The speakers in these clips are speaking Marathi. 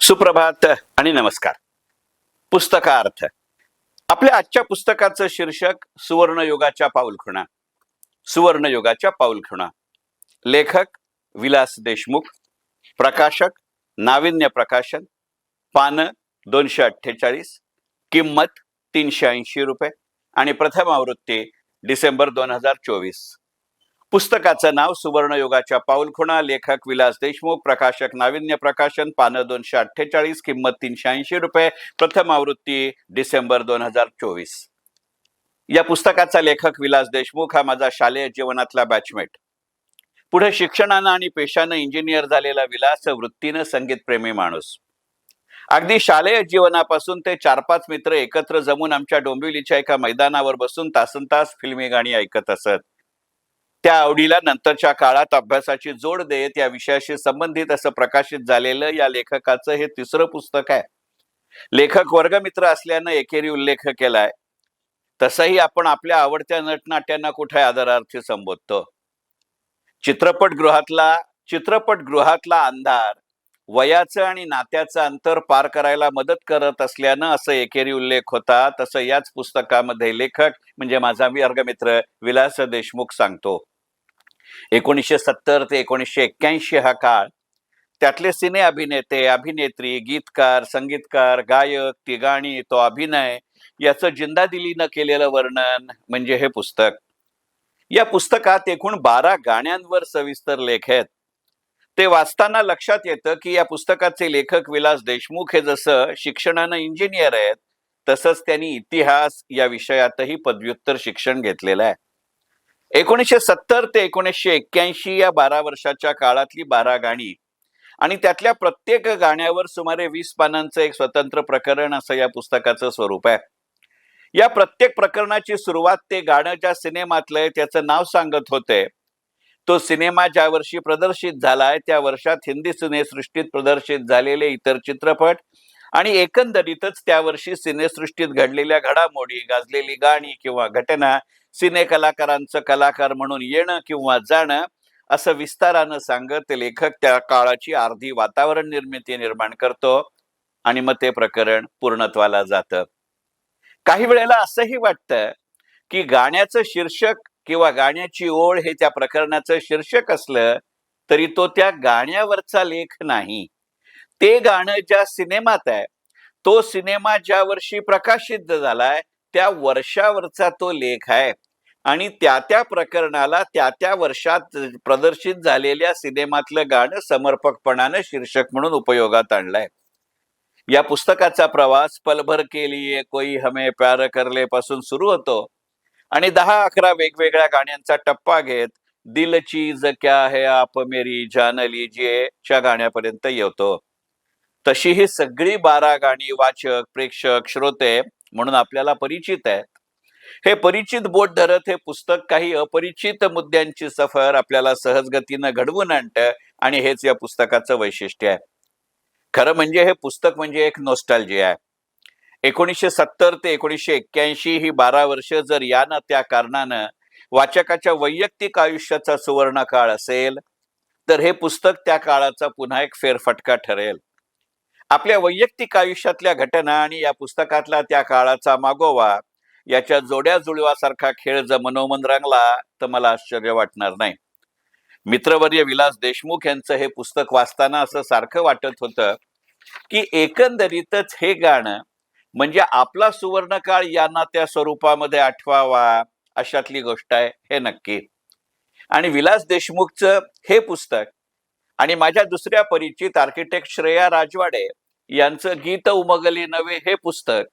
सुप्रभात आणि नमस्कार. पुस्तकार्थ. आपल्या आजच्या पुस्तकाचं शीर्षक सुवर्णयुगाच्या पाऊलखुणा. सुवर्णयुगाच्या पाऊलखुणा. लेखक विलास देशमुख प्रकाशक नाविन्य प्रकाशन पानं दोनशे अठ्ठेचाळीस किंमत तीनशे ऐंशी रुपये आणि प्रथम आवृत्ती डिसेंबर दोन हजार चोवीस. पुस्तकाचं नाव सुवर्णयोगाच्या पाऊलखुणा लेखक विलास देशमुख प्रकाशक नाविन्य प्रकाशन पानं दोनशे अठ्ठेचाळीस किंमत तीनशे ऐंशी रुपये प्रथम आवृत्ती डिसेंबर दोन हजार चोवीस. या पुस्तकाचा लेखक विलास देशमुख हा माझा शालेय जीवनातला बॅचमेट पुढे शिक्षणानं आणि पेशानं इंजिनियर झालेला विलास वृत्तीनं संगीतप्रेमी माणूस. अगदी शालेय जीवनापासून ते चार पाच मित्र एकत्र जमून आमच्या डोंबिवलीच्या एका मैदानावर बसून तासन तास फिल्मी गाणी ऐकत असत. त्या आवडीला नंतरच्या काळात अभ्यासाची जोड देत या विषयाशी संबंधित असं प्रकाशित झालेलं या लेखकाचं हे तिसरं पुस्तक आहे. लेखक वर्गमित्र असल्यानं एकेरी उल्लेख केलाय. तसंही आपण आपल्या आवडत्या नटनाट्यांना कुठे आदरार्थी संबोधतो? चित्रपटगृहातला चित्रपटगृहातला अंधार वयाचं आणि नात्याचं अंतर पार करायला मदत करत असल्यानं असं एकेरी उल्लेख होता. तसं याच पुस्तकामध्ये लेखक म्हणजे माझा वर्गमित्र विलास देशमुख सांगतो. एकोणीसशे सत्तर ते एकोणीसशे एक्क्याऐंशी हा काळ. त्यातले सिने अभिनेते अभिनेत्री गीतकार संगीतकार गायक ती गाणी तो अभिनय याचं जिंदादिलीनं केलेलं वर्णन म्हणजे हे पुस्तक. या पुस्तकात एकूण बारा गाण्यांवर सविस्तर लेख आहेत. ते वाचताना लक्षात येतं की या पुस्तकाचे लेखक विलास देशमुख हे जसं शिक्षणानं इंजिनियर आहेत तसंच त्यांनी इतिहास या विषयातही पदव्युत्तर शिक्षण घेतलेलं आहे. एकोणीसशे सत्तर ते एकोणीसशे एक्क्याऐंशी या बारा वर्षाच्या काळातली बारा गाणी. आणि त्यातल्या प्रत्येक गाण्यावर सुमारे वीस पानांचं एक स्वतंत्र प्रकरण असं या पुस्तकाचं स्वरूप आहे. या प्रत्येक प्रकरणाची सुरुवात ते गाणं ज्या सिनेमातलंय त्याचं नाव सांगत होते. तो सिनेमा ज्या वर्षी प्रदर्शित झालाय त्या वर्षात हिंदी सिनेसृष्टीत प्रदर्शित झालेले इतर चित्रपट आणि एकंदरीतच त्या वर्षी सिनेसृष्टीत घडलेल्या घडामोडी गाजलेली गाणी किंवा घटना सिने कलाकारांचं कलाकार म्हणून येणं किंवा जाणं असं विस्तारानं सांगत लेखक त्या काळाची अर्धी वातावरण निर्मिती निर्माण करतो आणि मग ते प्रकरण पूर्णत्वाला जातं. काही वेळेला असंही वाटतं की गाण्याचं शीर्षक किंवा गाण्याची ओळ हे त्या प्रकरणाचं शीर्षक असलं तरी तो त्या गाण्यावरचा लेख नाही. ते गाणं ज्या सिनेमात आहे तो सिनेमा ज्या वर्षी प्रकाशित झालाय त्या वर्षावरचा तो लेख आहे. आणि त्या त्या प्रकरणाला त्या त्या वर्षात प्रदर्शित झालेल्या सिनेमातलं गाणं समर्पकपणानं शीर्षक म्हणून उपयोगात आणलंय. या पुस्तकाचा प्रवास पलभर के लिए कोई हमें प्यार करले पासून सुरू होतो. आणि दहा अकरा वेगवेगळ्या गाण्यांचा टप्पा घेत दिल चीज क्या है आप मेरी जान लीजिए च्या गाण्यापर्यंत येतो. तशी ही सगळी बारा गाणी वाचक प्रेक्षक श्रोते म्हणून आपल्याला परिचित आहेत. हे परिचित बोट धरत हे पुस्तक काही अपरिचित मुद्द्यांची सफर आपल्याला सहजगतीनं घडवून आणतं आणि हेच या पुस्तकाचं वैशिष्ट्य आहे. खरं म्हणजे हे पुस्तक म्हणजे एक नोस्टॉलजी आहे. एकोणीसशे सत्तर ते एकोणीसशे एक्क्याऐंशी ही बारा वर्ष जर या ना त्या कारणानं वाचकाच्या वैयक्तिक आयुष्याचा सुवर्ण काळ असेल तर हे पुस्तक त्या काळाचा पुन्हा एक फेरफटका ठरेल. आपल्या वैयक्तिक आयुष्यातल्या घटना आणि या पुस्तकातला त्या काळाचा मागोवा याच्या जोड्या जुळवासारखा खेळ जर मनोमन रंगला तर मला आश्चर्य वाटणार नाही. मित्रवर्य विलास देशमुख यांचं हे पुस्तक वाचताना असं सारखं वाटत होतं की एकंदरीतच हे गाणं म्हणजे आपला सुवर्णकाळ यांना त्या स्वरूपामध्ये आठवावा अशातली गोष्ट आहे हे नक्की. आणि विलास देशमुखचं हे पुस्तक आणि माझ्या दुसऱ्या परिचित आर्किटेक्ट श्रेया राजवाडे यांचं गीत उमगली नवे हे पुस्तक.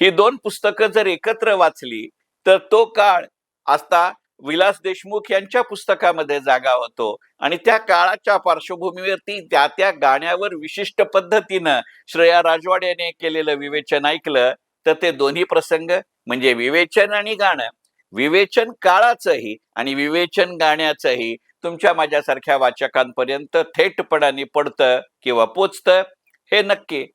ही दोन पुस्तकं जर एकत्र वाचली तर तो काळ आता विलास देशमुख यांच्या पुस्तकामध्ये जागा होतो. आणि त्या काळाच्या पार्श्वभूमीवरती त्या त्या गाण्यावर विशिष्ट पद्धतीनं श्रेया राजवाड याने केलेलं विवेचन ऐकलं तर ते दोन्ही प्रसंग म्हणजे विवेचन आणि गाणं विवेचन काळाचंही आणि विवेचन गाण्याचंही तुमच्या माझ्यासारख्या वाचकांपर्यंत थेटपणाने पडतं किंवा पोचतं हे नक्की.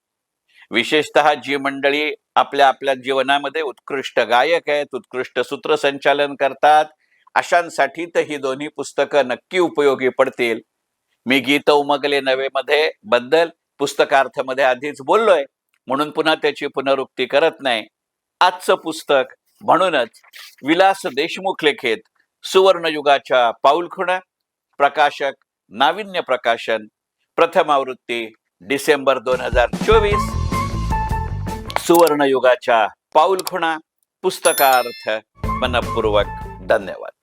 विशेषतः जी मंडळी आपल्या आपल्या जीवनामध्ये उत्कृष्ट गायक आहेत उत्कृष्ट सूत्रसंचालन करतात अशांसाठी तर ही दोन्ही पुस्तकं नक्की उपयोगी पडतील. मी गीत उमगले नवेमध्ये बद्दल पुस्तकार्थमध्ये आधीच बोललोय म्हणून पुन्हा त्याची पुनरुक्ती करत नाही. आजचं पुस्तक म्हणूनच विलास देशमुख लिखित सुवर्णयुगाच्या पाऊलखुणा. प्रकाशक नाविन्य प्रकाशन प्रथम आवृत्ती डिसेंबर दोन हजार चोवीस. सुवर्णयुगाच्या पाऊलखुणा पुस्तकार्थ मनपूर्वक धन्यवाद.